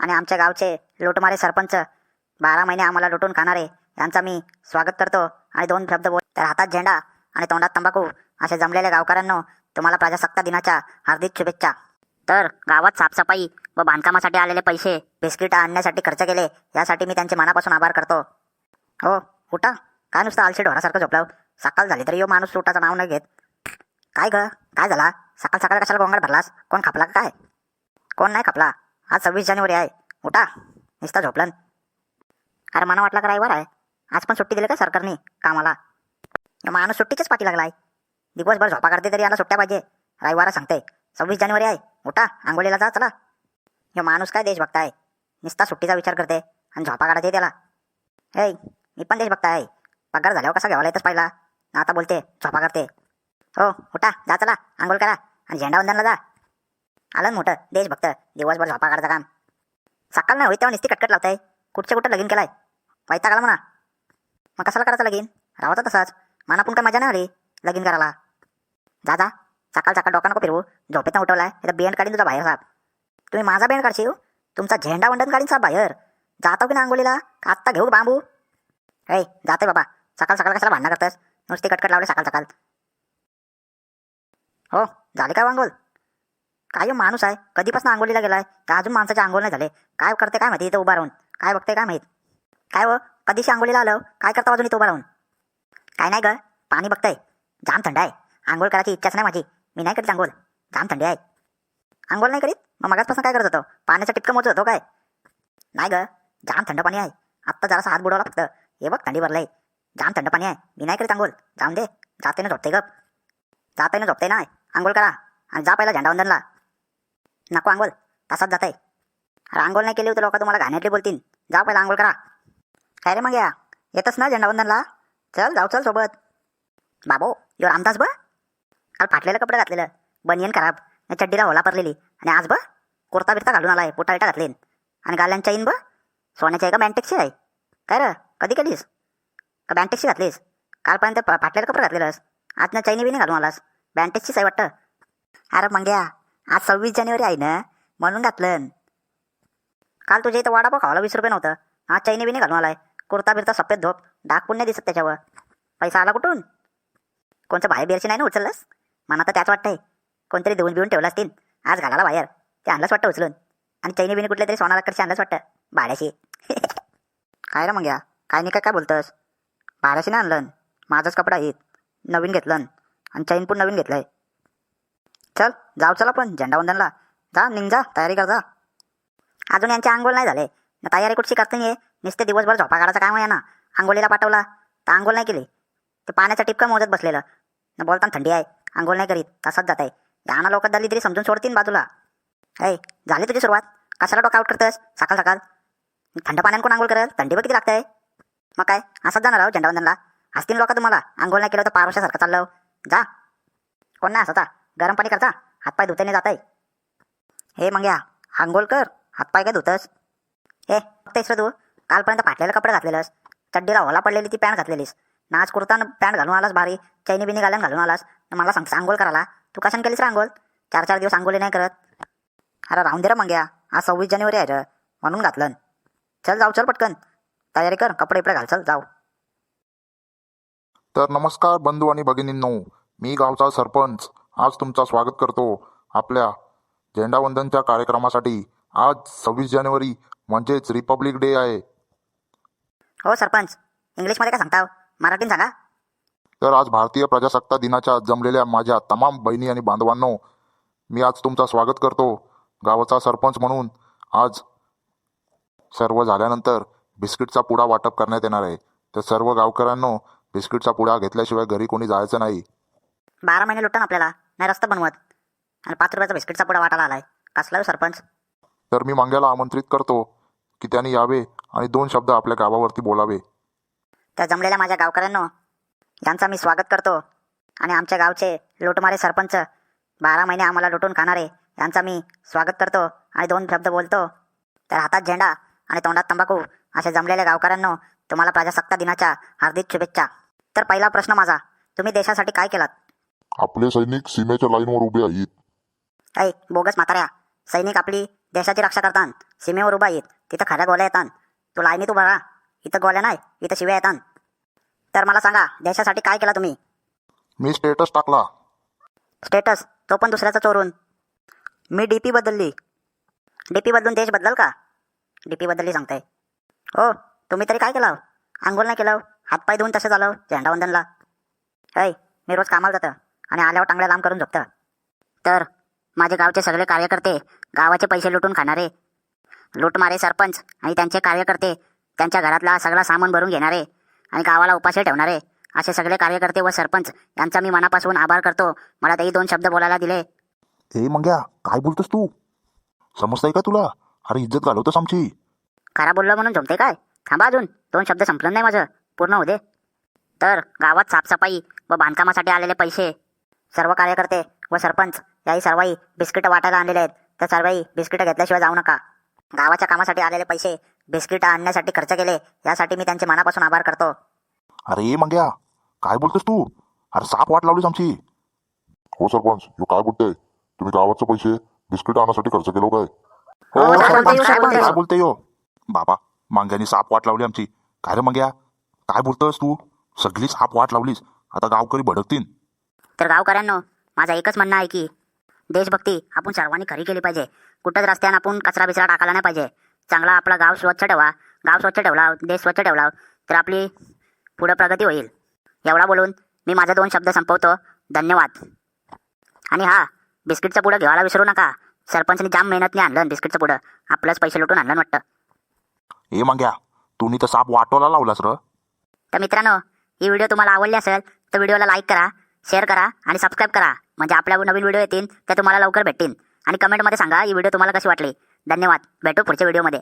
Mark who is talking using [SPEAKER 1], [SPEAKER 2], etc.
[SPEAKER 1] आणि आमच्या गावचे लोटमारे सरपंच बारा महिने आम्हाला लुटून खाणारे यांचा मी स्वागत करतो आणि दोन शब्द बोल. तर हातात झेंडा आणि तोंडात तंबाखू असे जमलेल्या गावकऱ्यांनो तुम्हाला प्रजासत्ता दिनाच्या हार्दिक शुभेच्छा. तर गावात साफसफाई व बांधकामासाठी आलेले पैसे बिस्किट आणण्यासाठी खर्च केले यासाठी मी त्यांचे मनापासून आभार करतो. हो उठा. काय नुसतं आलशी ढोरासारखं झोपलाव? सकाळ झाली तरी यो माणूस सुटाचं नाव नाही घेत. काय ग? काय झाला? सकाळ सकाळ कशाला गोंगाट भरलास? कोण खापला काय? कोण नाही खापला? आज सव्वीस जानेवारी आहे. उठा नुसता झोपलन. अरे मला वाटलं का रविवार आहे. आज पण सुट्टी दिली का सरकारने कामाला? माणूस सुट्टीच्याच पाठी लागलाय. दिवसभर झोपा काढते तरी याला सुट्ट्या पाहिजे. रविवार सांगते. सव्वीस जानेवारी आहे. उठा आंघोळीला जा चला. हे माणूस काय देशभक्त आहे नुसता सुट्टीचा विचार करते आणि झोपा काढते त्याला. हे मी पण देशभक्त आहे पगार झाल्यावर कसा घ्यावा येतच पाहिला. आता बोलते झोपा करते. हो उठा जा चला. आंघोळ करा. आणि झेंडा वंदनला जा. आलं ना मोठं देशभक्त. दिवसभर झोपा काढायचं काम. सकाळ नाही होई तेव्हा नुसती कटकट लावताय. कुठच्या कुठं लगीन केलाय? वैताग आला म्हणा. मग कशाला करायचं लगीन? राहायचं तसाच. मना पण काय मजा नाही आली लगीन करायला. जा जा. सकाळ सकाळ डोका नको फिरवू. झोपेत उठवलाय. तर बियंड काढीन तुझा बाहेर साहेब. तुम्ही माझा बियंड काढशील? तुमचा झेंडा वंडन काढीन साहेब बाहेर. जातो की ना आंघोळीला? आत्ता घेऊ बांबू? ऐ जाते बाबा. सकाळ सकाळ कशाला भांडणं करतस नुसती कटकट लावले सकाळ सकाळ. हो झाले का वांगोल काय माणूस आहे. कधीपासून आंघोळीला गेलाय? का अजून माणसाचे आंघोळ नाही झाले. काय करते काय माहिती? इथं उभा राहून. काय बघते काय माहीत? काय व? कधीशी आंघोळीला आलं? काय करता अजून इथं उभा राहून? काय नाही ग. पाणी बघतंय. जाम थंड आहे. आंघोळ करायची इच्छाच नाही माझी. मी नाही करीत आंघोळ. जाम थंडी आहे. आंघोळ नाही करीत? मग मगाचपासून काय करत होतो? पाण्याचं टिपकं मोजत होतो काय? नाही ग. जाम थंड पाणी आहे. आत्ता जरासा हात बुडवला फक्त. हे बघ थंडी भरलंय. जाम थंड पाणी आहे. मी नाही करीत आंघोळ. जाऊन दे. जाते ना झोपते गप. जाते ना झोपते ना. आंघोळ करा. आणि जा पहिला झेंडा वंदनला. नको आंघोळ. तसाच जात अरे आंघोळ नाही केली होती लोक तुम्हाला घाण्यातली बोलतील. जा पहिला आंघोळ करा. काय रे मग या? येतच ना झेंडावंदनला? चल जाऊ चल सोबत. बाबो यो रामदास ब. काल फाटलेलं कपडे घातलेलं. बनियन खराब. आणि चड्डीला होला पडलेली आणि आज ब? कुर्ता बिर्ता घालून आलाय पोटा बिटा घातलेन. आणि गाल्यांच्या इन ब? सोन्याची आहे का बँटेक्सची आहे? काय र? कधी केलीस? का बँटेक्सची घातलीस? कालपर्यंत फाटलेलं कपडे घातलेलंस. आज ना चैनी बिनी घालून आलास. बँटेक्सचीच आहे वाटतं. अरे मंग्या. आज सव्वीस जानेवारी आहे ना? म्हणून घातलं. काल तुझ्या इथं वडापाव खावाला वीस रुपये नव्हतं. आज चैनी बिनी घालून आलाय. कुर्ता बिरता सफेद धोप. डाग पुण्य दिसत त्याच्यावर. पैसा आला कुठून? कोणचं बाहेर बिरशी नाही ना उचललंस? मला तर त्याच वाटतंय. कोणतरी देऊन बिऊन ठेवलं असतील. आज घालायला बाहेर. ते आणलंच वाटतं उचलून. आणि चैनी बिनी कुठल्या तरी सोनाराकडचे आणलंच वाटतं. भाड्याशी काय रे मग या काय नाही काय काय बोलतंस? भाड्याशी नाही आणलं. माझाच कपडा आहेत नवीन घेतलं. आणि चैन पण नवीन घेतलंय. चल जाऊ चला पण झेंडावंदनला जा निघ जा तयारी कर जा. अजून यांचे आंघोळ नाही झाले. ना तयारी कुठची करते नाही नुसते दिवसभर झोपा काढायचं काम आहे ना. आंघोळीला पाठवला. तर आंघोळ नाही केली. ते पाण्याचा टिपका मोजत बसलेलं. ना बोलताना थंडी आहे. आंघोळ नाही करीत. तसाच जात आहे याना लोक झाली तरी समजून सोडतीन बाजूला. ऐ झाली तुझी सुरुवात? कशाला डोका आउट करतस सकाळ सकाळ. थंड पाण्याने कोण आंघोळ करेल? थंडी किती लागतंय मग काय? असंच जाणार आहो झेंडावंदनला हसतील लोक तुम्हाला. आंघोळ नाही केलं तर पारवशासारखं चाललं हो. जा. कोण नाही असता गरम पाणी करता हातपाय धुतेने जात आहे हे मग या. आंघोळ कर. हातपाय काय धुतस? हे बघतेस रे तू. कालपर्यंत फाटलेलं कपडे घातलेलंस. चड्डीला ओला पडलेली ती पॅन्ट घातलेलीस. नाच कुर्ता पॅन्ट घालून आलास भारी. चैनी बिनी घालून घालून आलास. तर मला सांग आंघोळ करायला. तू कशाने केलीस रांगोळ चार चार दिवस आंघोळी नाही करत. अरे राहून दे रे मग या. आज सव्वीस जानेवारी आहे र. म्हणून घातलं चल जाऊ चल पटकन. तयारी कर. कपडे इकडे घाल. चल जाऊ.
[SPEAKER 2] तर नमस्कार बंधू आणि भगिनींनो. मी गावचा सरपंच. आज तुमचं स्वागत करतो आपल्या झेंडावंदनच्या कार्यक्रमासाठी. आज सव्वीस जानेवारी म्हणजेच रिपब्लिक डे आहे.
[SPEAKER 1] हो सरपंच. इंग्लिशमध्ये काय सांगताव? मराठीत सांगा.
[SPEAKER 2] तर आज भारतीय प्रजासत्ताक दिनाच्या जमलेल्या माझ्या तमाम बहिणी आणि बांधवांनो मी आज तुमचं स्वागत करतो. गावाचा सरपंच म्हणून आज सर्व झाल्यानंतर बिस्किटचा पुडा वाटप करण्यात येणार आहे. तर सर्व गावकऱ्यांनो बिस्किटचा पुडा घेतल्याशिवाय घरी कोणी जायचं नाही.
[SPEAKER 1] बारा महिने लुटन आपल्याला. नाही रस्ता बनवत. आणि पाच रुपयाचा बिस्किटचा पुडा वाटायला आलाय. कसला हो सरपंच.
[SPEAKER 2] तर मी मंग्याला आमंत्रित करतो की त्यांनी यावे आणि दोन शब्द आपल्या गावावरती बोलावे.
[SPEAKER 1] त्या जमलेल्या माझ्या गावकऱ्यांनो यांचा मी स्वागत करतो. आणि आमच्या गावचे लुटमारे सरपंच बारा महिने आम्हाला लुटून खाणारे यांचा मी स्वागत करतो आणि दोन शब्द बोलतो. तर हातात झेंडा आणि तोंडात तंबाखू असे जमलेल्या गावकऱ्यांनो तुम्हाला प्रजासत्ताक दिनाच्या हार्दिक शुभेच्छा. तर पहिला प्रश्न माझा तुम्ही देशासाठी काय केलात?
[SPEAKER 2] आपले सैनिक सीमेच्या लाईनवर उभे आहेत.
[SPEAKER 1] ऐ बोगस म्हाताऱ्या सैनिक आपली देशाची रक्षा करतान सीमेवर उभा येत तिथं खऱ्या गोल्या येतात तू लाईनीत उभा राहा इथं गोल्या नाही इथं शिव्या येतात तर मला सांगा देशासाठी काय केलं तुम्ही?
[SPEAKER 2] मी स्टेटस टाकला.
[SPEAKER 1] स्टेटस तो पण दुसऱ्याचा चोरून. मी डी पी बदलली. डी पी बदलून देश बदलल का? डी पी बदलली सांगताय हो तुम्ही तरी काय केलं? आंघोळ नाही केलं? हातपाय धुवून तसं झालं झेंडावंदनला ऐ मी रोज कामाला जातं. आणि आल्यावर टांगड्या लांब करून झोपतं. तर माझे गावचे सगळे कार्यकर्ते गावाचे पैसे लुटून खाणारे. लूटमारे सरपंच आणि त्यांचे कार्यकर्ते त्यांच्या घरातला सगळा सामान भरून घेणारे आणि गावाला उपाशी ठेवणारे. असे सगळे कार्यकर्ते व सरपंच यांचा मी मनापासून आभार करतो. मला तेही दोन शब्द बोलायला दिले.
[SPEAKER 2] ए मंग्या काय बोलतोस तू? समजतंय का तुला? अरे इज्जत घालवतोस आमची.
[SPEAKER 1] खरा बोललो म्हणून जमते काय? थांबा अजून. दोन शब्द संपलं नाही माझं. पूर्ण होऊ दे. तर गावात साफसफाई व बांधकामासाठी आलेले पैसे सर्व कार्यकर्ते व सरपंच याही सर्वही बिस्किटं वाटायला आणलेले आहेत. तर सर्वही बिस्किटं घेतल्याशिवाय जाऊ नका. गावाच्या कामासाठी आलेले पैसे बिस्किटं आणण्यासाठी खर्च केले यासाठी मी त्यांचे मनापासून आभार करतो.
[SPEAKER 2] अरे मंग्या काय बोलतोस तू? अरे साप वाट लावलीस आमची.
[SPEAKER 3] हो सरपंच ह्यो काय बोलतोय? तुम्ही गावाचे पैसे बिस्किट आणण्यासाठी खर्च केलो काय?
[SPEAKER 1] हो,
[SPEAKER 2] हो,
[SPEAKER 1] काय
[SPEAKER 2] सरपंच, बोलतोय हो बाबा मांग्यानी साप वाट लावली आमची. काय रे मंग्या? काय बोलतोयस तू? सगळी साप वाट लावलीस. आता गावकरी भडकतील.
[SPEAKER 1] तर गावकऱ्यांनो माझं एकच म्हणणं आहे की देशभक्ती आपण सर्वांनी खरी केली पाहिजे. कुठंच रस्त्यानं आपण कचरा बिचरा टाकायला नाही पाहिजे. चांगला आपला गाव स्वच्छ ठेवा. गाव स्वच्छ ठेवला देश स्वच्छ ठेवला तर आपली पुढं प्रगती होईल. एवढा बोलून मी माझे दोन शब्द संपवतो. धन्यवाद. आणि हा बिस्किटचं पुढं घेवायला विसरू नका. सरपंचनी जाम मेहनतने आणलं बिस्किटचं पुढं आपलंच पैसे लुटून आणलं वाटतं.
[SPEAKER 2] ए मंग्या तू नी तर साप वाटोला लावलास र.
[SPEAKER 1] तर मित्रांनो ही व्हिडिओ तुम्हाला आवडली असेल तर व्हिडिओला लाईक करा. शेअर करा आणि सबस्क्राईब करा. म्हणजे आपल्या नवीन व्हिडिओ येतील ते तुम्हाला लवकर भेटतील. आणि कमेंटमध्ये सांगा ही व्हिडिओ तुम्हाला कशी वाटली? धन्यवाद. भेटू पुढच्या व्हिडिओमध्ये